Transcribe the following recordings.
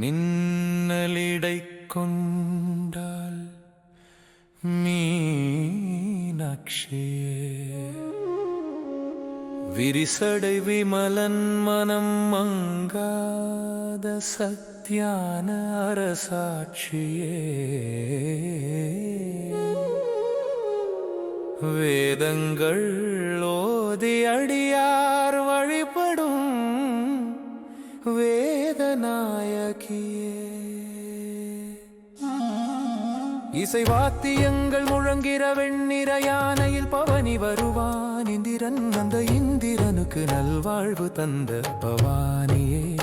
மின்னலிடை கொண்டால் மீனாட்சியே. விரிசடை விமலன் மனம் மங்காத சத்தியான அரசாட்சியே. வேதங்கள் ஓதி அடி வேதநாயகியே. இசை வாத்தியங்கள் முழங்கிற வெண்ணிற யானையில் பவனி வருவான். இந்திரன் அந்த இந்திரனுக்கு நல்வாழ்வு தந்த பவானியே.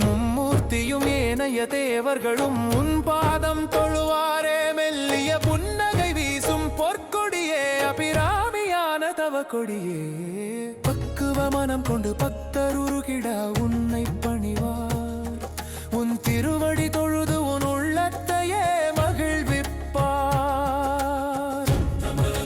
மும்மூர்த்தியும் ஏனைய தேவர்களும் உன் பாதம் தொழுவாரே. மெல்லிய புன்னகை வீசும் பொற்கொடியே. அபிராமியான தவ கொடியே. பக்குவ மனம் கொண்டு பக்தர் உருகிட உன்னை பணிவார். உன் திருவடி தொழுது உன் உள்ளத்தையே மகிழ்விப்பார். அம்மையே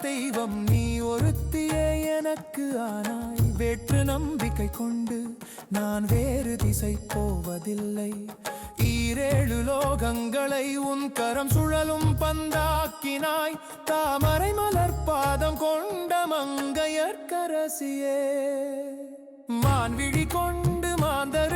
தெய்வம் நீ ஒருத்தியே எனக்கு ஆனாய். வேற்று நம்பிக்கை கொண்டு நான் வேறு திசை போவதில்லை. ஈரேழு லோகங்களை உன் கரம் சுழலும் பந்தாக்கினாய். தாமரை மலர் பாதம் கொண்ட மங்கையர்க்கரசியே மான்விழி கொண்டு மாந்தருக்கு